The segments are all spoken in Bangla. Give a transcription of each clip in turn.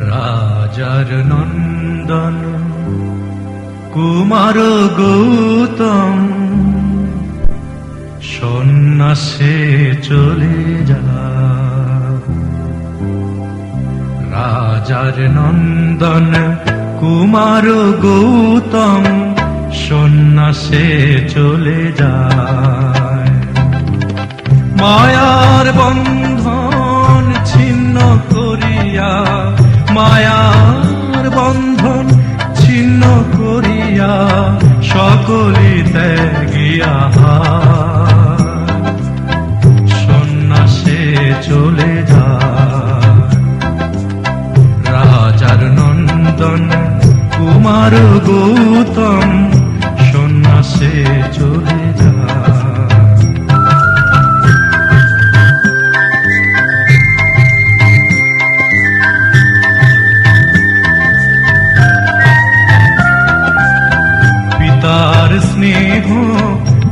রাজার নন্দন, কুমার গৌতম, সন্ন্যাসে চলে যা। রাজার নন্দন, কুমার গৌতম, সন্ন্যাসে চলে যায়। মায়ার বন্ধন মায়ার বন্ধন ছিন্ন করিয়া সকলে ত্যাগিয়া সন্ন্যাসে চলে যা। রাজার নন্দন কুমার গৌতম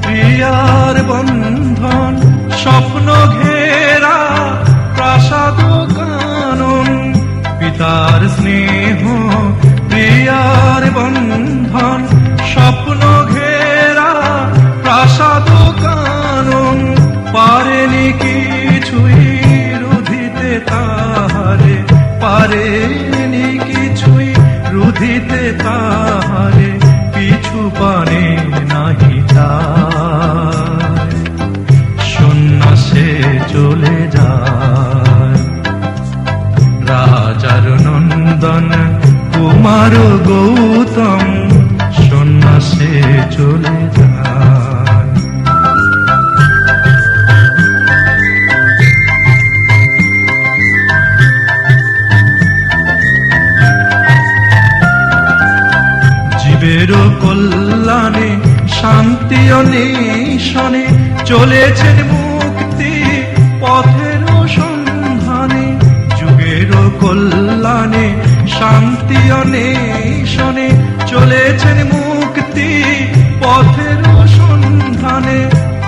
প্রিয়ার বন্ধন, স্বপ্ন ঘেরা, প্রাসাদ কানন, পিতার স্নেহ, প্রিয়ার বন্ধন, স্বপ্ন ঘেরা, প্রাসাদ কানন পারেনি কিছুই রুধিতে তাহারে পারেনি কিছুই রুধিতে তাহারে। কুমার গৌতম সন্ন্যাসে চলে জীবের কল্যাণে শান্তি অন্বেষণে চলেছেন মুক্তি পথের সন্ধানে। যুগের কল্যাণে শান্তি অনেশনে চলেছেন মুক্তি পথের সন্ধানে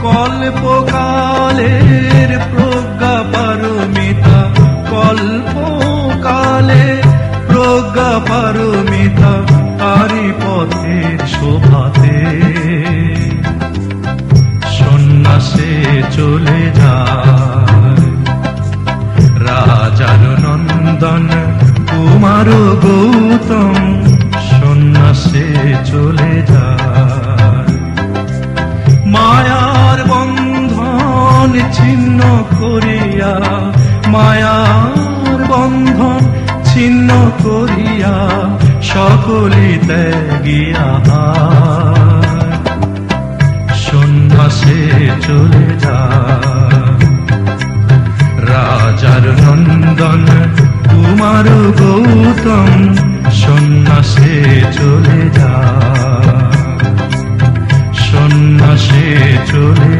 কল্পকালের প্রজ্ঞা পারমিতা কল্পকালে প্রজ্ঞা পারমিতা। ছিন্ন করিয়া, মায়ার বন্ধন ছিন্ন করিয়া সকলে ত্যাগিয়া সন্ন্যাসে চলে যায় রাজার নন্দন, কুমার গৌতম, সন্ন্যাসে চলে যায় সন্ন্যাসে চলে